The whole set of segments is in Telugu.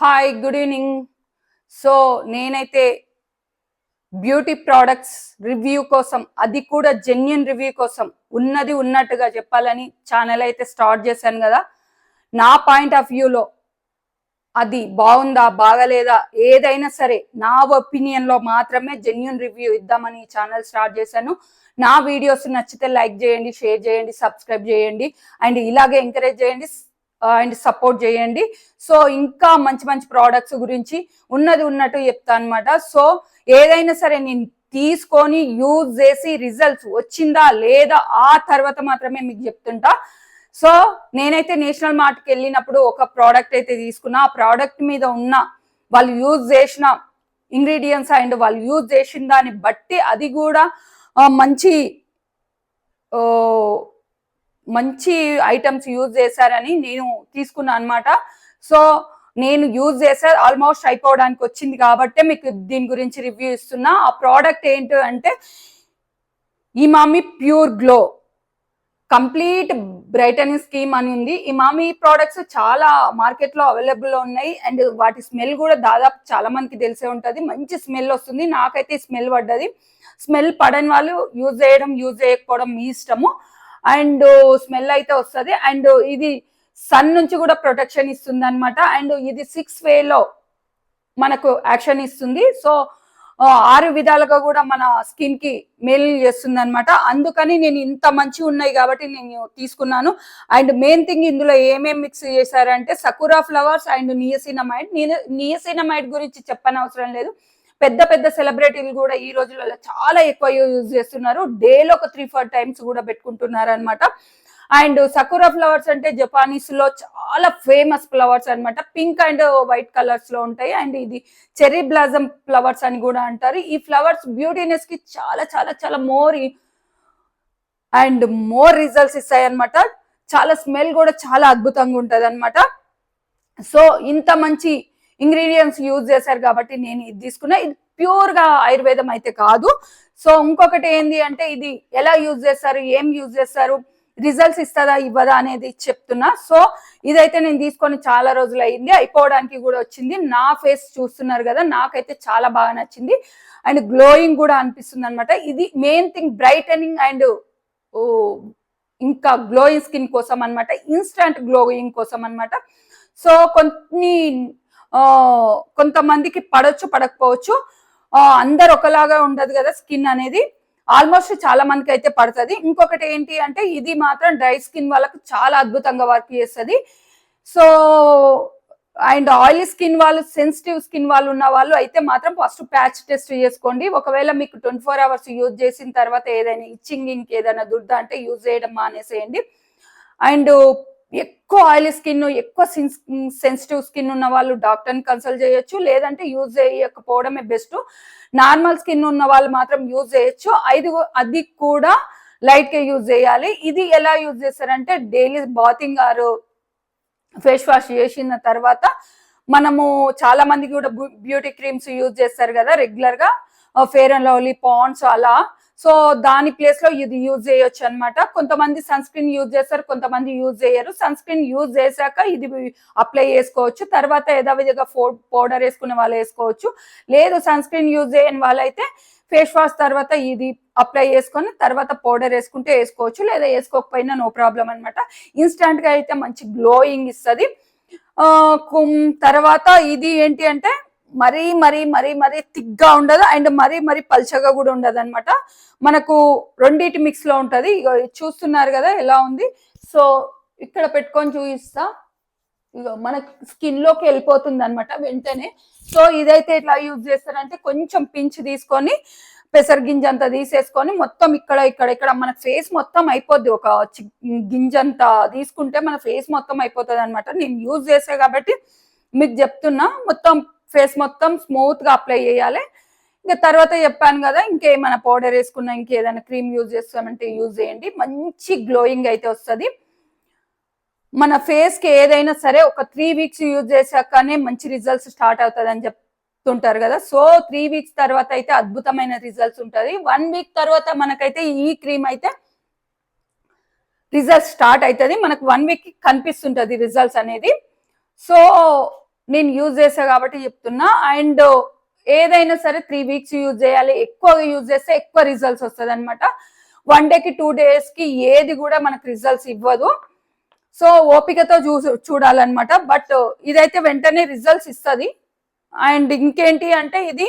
హాయ్ గుడ్ ఈవినింగ్ సో నేనైతే బ్యూటీ ప్రోడక్ట్స్ రివ్యూ కోసం అది కూడా జెన్యున్ రివ్యూ కోసం ఉన్నది ఉన్నట్టుగా చెప్పాలని ఛానల్ అయితే స్టార్ట్ చేశాను కదా. నా పాయింట్ ఆఫ్ వ్యూలో అది బాగుందా బాగలేదా ఏదైనా సరే నా ఒపీనియన్లో మాత్రమే జెన్యున్ రివ్యూ ఇద్దామని ఛానల్ స్టార్ట్ చేశాను. నా వీడియోస్ నచ్చితే లైక్ చేయండి షేర్ చేయండి సబ్స్క్రైబ్ చేయండి. అండ్ ఇలాగే ఎంకరేజ్ చేయండి. అండ్ సపోర్ట్ చేయండి. సో ఇంకా మంచి మంచి ప్రోడక్ట్స్ గురించి ఉన్నది ఉన్నట్టు చెప్తా అనమాట సో ఏదైనా సరే నేను తీసుకొని యూజ్ చేసి రిజల్ట్స్ వచ్చిందా లేదా ఆ తర్వాత మాత్రమే మీకు చెప్తుంటా. సో నేనైతే నేషనల్ మార్ట్కి వెళ్ళినప్పుడు ఒక ప్రోడక్ట్ అయితే తీసుకున్నా. ఆ ప్రోడక్ట్ మీద ఉన్న వాళ్ళు యూజ్ చేసిన ఇంగ్రీడియంట్స్ అండ్ వాళ్ళు యూజ్ చేసిన దాన్ని బట్టి అది కూడా మంచి మంచి ఐటమ్స్ యూజ్ చేశారని నేను తీసుకున్నాను అనమాట సో నేను యూజ్ చేసా ఆల్మోస్ట్ అయిపోవడానికి వచ్చింది కాబట్టి మీకు దీని గురించి రివ్యూ ఇస్తున్నా. ఆ ప్రోడక్ట్ ఏంటి అంటే Emami pure glow complete brightening scheme అని ఉంది. ఇమామి ప్రోడక్ట్స్ చాలా మార్కెట్లో అవైలబుల్లో ఉన్నాయి. అండ్ వాటి స్మెల్ కూడా దాదాపు చాలా మందికి తెలిసే ఉంటుంది. మంచి స్మెల్ వస్తుంది. నాకైతే స్మెల్ పడ్డది. స్మెల్ పడని వాళ్ళు యూజ్ చేయడం యూజ్ చేయకపోవడం మీ ఇష్టము. అండ్ స్మెల్ అయితే వస్తుంది. అండ్ ఇది సన్ నుంచి కూడా ప్రొటెక్షన్ ఇస్తుంది అనమాట అండ్ ఇది సిక్స్ వేలో మనకు యాక్షన్ ఇస్తుంది. సో ఆరు విధాలుగా కూడా మన స్కిన్కి మేలు చేస్తుంది అనమాట అందుకని నేను ఇంత మంచి ఉన్నాయి కాబట్టి నేను తీసుకున్నాను. అండ్ మెయిన్ థింగ్ ఇందులో ఏమేమి మిక్స్ చేశారంటే sakura flowers and niacinamide. Niacinamide గురించి చెప్పనవసరం లేదు. పెద్ద పెద్ద సెలబ్రిటీలు కూడా ఈ రోజులలో చాలా ఎక్కువ యూజ్ చేస్తున్నారు. డేలో ఒక త్రీ ఫోర్ టైమ్స్ కూడా పెట్టుకుంటున్నారు అనమాట అండ్ సకురా ఫ్లవర్స్ అంటే జపానీస్లో చాలా ఫేమస్ ఫ్లవర్స్ అన్నమాట. పింక్ అండ్ వైట్ కలర్స్లో ఉంటాయి. అండ్ ఇది చెర్రీ బ్లాజమ్ ఫ్లవర్స్ అని కూడా అంటారు. ఈ ఫ్లవర్స్ బ్యూటీనెస్కి చాలా చాలా చాలా మోర్ అండ్ మోర్ రిజల్ట్స్ ఇస్తాయి అనమాట చాలా స్మెల్ కూడా చాలా అద్భుతంగా ఉంటది అనమాట సో ఇంత మంచి ఇంగ్రీడియంట్స్ యూజ్ చేశారు కాబట్టి నేను ఇది తీసుకున్నా. ఇది ప్యూర్గా ఆయుర్వేదం అయితే కాదు. సో ఇంకొకటి ఏంది అంటే ఇది ఎలా యూజ్ చేస్తారు ఏం యూజ్ చేస్తారు రిజల్ట్స్ ఇస్తుందా ఇవ్వదా అనేది చెప్తున్నా. సో ఇదైతే నేను తీసుకొని చాలా రోజులు అయింది. అయిపోవడానికి కూడా వచ్చింది. నా ఫేస్ చూస్తున్నారు కదా నాకైతే చాలా బాగా నచ్చింది. అండ్ గ్లోయింగ్ కూడా అనిపిస్తుంది అనమాట ఇది మెయిన్ థింగ్ బ్రైటనింగ్ అండ్ ఇంకా గ్లోయింగ్ స్కిన్ కోసం అనమాట ఇన్స్టంట్ గ్లోయింగ్ కోసం అనమాట సో కొన్ని కొంతమందికి పడవచ్చు పడకపోవచ్చు. అందరు ఒకలాగా ఉండదు కదా స్కిన్ అనేది. ఆల్మోస్ట్ చాలా మందికి అయితే పడుతుంది. ఇంకొకటి ఏంటి అంటే ఇది మాత్రం డ్రై స్కిన్ వాళ్ళకు చాలా అద్భుతంగా వర్క్ చేస్తుంది. సో అండ్ ఆయిలీ స్కిన్ వాళ్ళు సెన్సిటివ్ స్కిన్ వాళ్ళు ఉన్న వాళ్ళు అయితే మాత్రం ఫస్ట్ ప్యాచ్ టెస్ట్ చేసుకోండి. ఒకవేళ మీకు ట్వంటీ ఫోర్ అవర్స్ యూజ్ చేసిన తర్వాత ఏదైనా ఇచ్చింగ్ ఇంకేదైనా దుర్ద అంటే యూజ్ చేయడం మానేసేయండి. అండ్ ఎక్కువ ఆయిలీ స్కిన్ ఎక్కువ సెన్సిటివ్ స్కిన్ ఉన్న వాళ్ళు డాక్టర్ని కన్సల్ట్ చేయొచ్చు. లేదంటే యూజ్ చేయకపోవడమే బెస్ట్ నార్మల్ స్కిన్ ఉన్న వాళ్ళు మాత్రం యూజ్ చేయొచ్చు. ఐదు అది కూడా లైట్గా యూజ్ చేయాలి. ఇది ఎలా యూజ్ చేస్తారంటే daily bathing or face wash చేసిన తర్వాత మనము చాలా మంది కూడా బ్యూటీ క్రీమ్స్ యూజ్ చేస్తారు కదా రెగ్యులర్గా. ఫేర్ అండ్ లవ్లీ పాండ్స్ అలా. సో దాని ప్లేస్లో ఇది యూజ్ చేయొచ్చు అనమాట కొంతమంది సన్ స్క్రీన్ యూజ్ చేస్తారు కొంతమంది యూజ్ చేయరు. సన్ స్క్రీన్ యూజ్ చేశాక ఇది అప్లై చేసుకోవచ్చు. తర్వాత యథావిధిగా ఫో పౌడర్ వేసుకునే వాళ్ళు వేసుకోవచ్చు. లేదు సన్ స్క్రీన్ యూజ్ చేయని వాళ్ళైతే ఫేస్ వాష్ తర్వాత ఇది అప్లై చేసుకొని తర్వాత పౌడర్ వేసుకుంటే వేసుకోవచ్చు. లేదా వేసుకోకపోయినా నో ప్రాబ్లం అనమాట ఇన్స్టాంట్గా అయితే మంచి గ్లోయింగ్ ఇస్తుంది. తర్వాత ఇది ఏంటి అంటే మరీ మరీ మరీ మరీ థిక్గా ఉండదు. అండ్ మరీ మరీ పల్చగా కూడా ఉండదు అనమాట మనకు రెండింటి మిక్స్లో ఉంటది. ఇగో చూస్తున్నారు కదా ఎలా ఉంది. సో ఇక్కడ పెట్టుకొని చూపిస్తా. ఇగో మన స్కిన్లోకి వెళ్ళిపోతుంది అనమాట వెంటనే. సో ఇదైతే ఇట్లా యూజ్ చేస్తారంటే కొంచెం పించ్ తీసుకొని పెసర గింజ అంతా తీసేసుకొని మొత్తం ఇక్కడ ఇక్కడ ఇక్కడ మన ఫేస్ మొత్తం అయిపోద్ది. ఒక చి- గింజ అంతా తీసుకుంటే మన ఫేస్ మొత్తం అయిపోతుంది అనమాట నేను యూజ్ చేసే కాబట్టి మీకు చెప్తున్నా. మొత్తం ఫేస్ మొత్తం స్మూత్గా అప్లై చేయాలి. ఇంకా తర్వాత చెప్పాను కదా ఇంకేమైనా పౌడర్ వేసుకున్నా ఇంకేదైనా క్రీమ్ యూజ్ చేస్తామంటే యూజ్ చేయండి. మంచి గ్లోయింగ్ అయితే వస్తుంది. మన ఫేస్కి ఏదైనా సరే ఒక త్రీ వీక్స్ యూజ్ చేశాకనే మంచి రిజల్ట్స్ స్టార్ట్ అవుతుంది అని చెప్తుంటారు కదా. సో త్రీ వీక్స్ తర్వాత అయితే అద్భుతమైన రిజల్ట్స్ ఉంటుంది. వన్ వీక్ తర్వాత మనకైతే ఈ క్రీమ్ అయితే రిజల్ట్స్ స్టార్ట్ అవుతుంది. మనకు వన్ వీక్ కనిపిస్తుంటది రిజల్ట్స్ అనేది. సో నేను యూజ్ చేసా కాబట్టి చెప్తున్నా. అండ్ ఏదైనా సరే త్రీ వీక్స్ యూజ్ చేయాలి. ఎక్కువగా యూజ్ చేస్తే ఎక్కువ రిజల్ట్స్ వస్తుంది అనమాట వన్ డేకి టూ డేస్కి ఏది కూడా మనకు రిజల్ట్స్ ఇవ్వదు. సో ఓపికతో చూ చూడాలన్నమాట. బట్ ఇదైతే వెంటనే రిజల్ట్స్ ఇస్తుంది. అండ్ ఇంకేంటి అంటే ఇది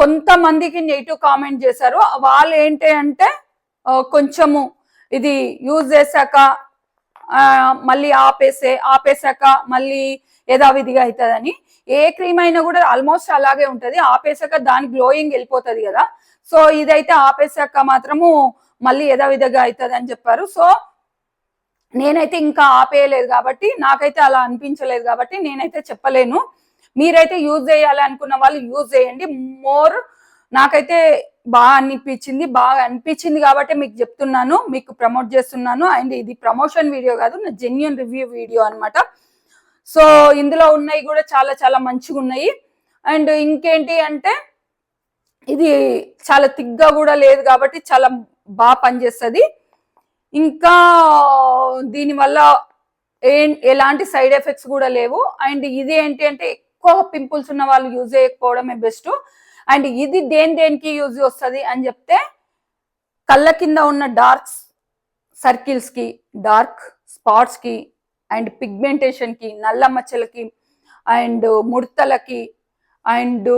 కొంతమందికి నెగిటివ్ కామెంట్ చేశారు. వాళ్ళు ఏంటి అంటే కొంచెము ఇది యూజ్ చేశాక మళ్ళీ ఆపేసే ఆపేశాక మళ్ళీ యథావిధిగా అవుతుందని. ఏ క్రీమ్ అయినా కూడా ఆల్మోస్ట్ అలాగే ఉంటుంది. ఆపేశాక దాని గ్లోయింగ్ వెళ్ళిపోతుంది కదా. సో ఇదైతే ఆపేశాక మాత్రము మళ్ళీ యథావిధిగా అవుతుంది అని చెప్పారు. సో నేనైతే ఇంకా ఆపేయలేదు కాబట్టి నాకైతే అలా అనిపించలేదు కాబట్టి నేనైతే చెప్పలేను. మీరైతే యూజ్ చేయాలి అనుకున్న వాళ్ళు యూజ్ చేయండి. మోర్ నాకైతే బాగా అనిపించింది బాగా అనిపించింది కాబట్టి మీకు చెప్తున్నాను మీకు ప్రమోట్ చేస్తున్నాను. అండ్ ఇది ప్రమోషన్ వీడియో కాదు నా జెన్యున్ రివ్యూ వీడియో అనమాట సో ఇందులో ఉన్నాయి కూడా చాలా చాలా మంచిగా ఉన్నాయి. అండ్ ఇంకేంటి అంటే ఇది చాలా తిగ్గా కూడా లేదు కాబట్టి చాలా బాగా పనిచేస్తుంది. ఇంకా దీనివల్ల ఏ ఎలాంటి సైడ్ ఎఫెక్ట్స్ కూడా లేవు. అండ్ ఇది ఏంటి అంటే ఎక్కువ పింపుల్స్ ఉన్న వాళ్ళు యూజ్ చేయకపోవడమే బెస్ట్. అండ్ ఇది దేని దేనికి యూజ్ వస్తుంది అని చెప్తే కళ్ళ కింద ఉన్న డార్క్ సర్కిల్స్కి డార్క్ స్పాట్స్కి అండ్ పిగ్మెంటేషన్కి నల్ల మచ్చలకి అండ్ ముడతలకి అండ్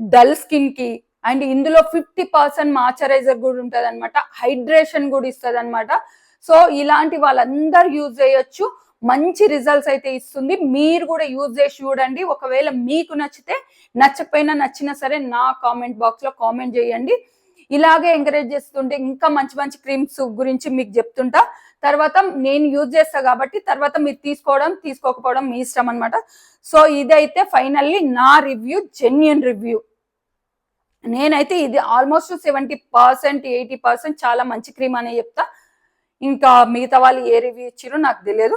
డల్ స్కిన్కి అండ్ ఇందులో ఫిఫ్టీ పర్సెంట్ మాయిశ్చరైజర్ కూడా ఉంటుంది అనమాట హైడ్రేషన్ కూడా ఇస్తుంది అనమాట సో ఇలాంటి వాళ్ళందరూ యూజ్ చేయొచ్చు. మంచి రిజల్ట్స్ అయితే ఇస్తుంది. మీరు కూడా యూజ్ చేసి చూడండి. ఒకవేళ మీకు నచ్చితే నచ్చకపోయినా నచ్చినా సరే నా కామెంట్ బాక్స్లో కామెంట్ చేయండి. ఇలాగే ఎంకరేజ్ చేస్తుంటే ఇంకా మంచి మంచి క్రీమ్స్ గురించి మీకు చెప్తుంటా. తర్వాత నేను యూజ్ చేస్తా కాబట్టి తర్వాత మీరు తీసుకోవడం తీసుకోకపోవడం మీ ఇష్టం అనమాట సో ఇదైతే ఫైనల్లీ నా రివ్యూ జెన్యున్ రివ్యూ నేనైతే ఇది almost seventy percent eighty percent చాలా మంచి క్రీమ్ అనే చెప్తా. ఇంకా మిగతా వాళ్ళు ఏ రివ్యూ ఇచ్చారో నాకు తెలియదు.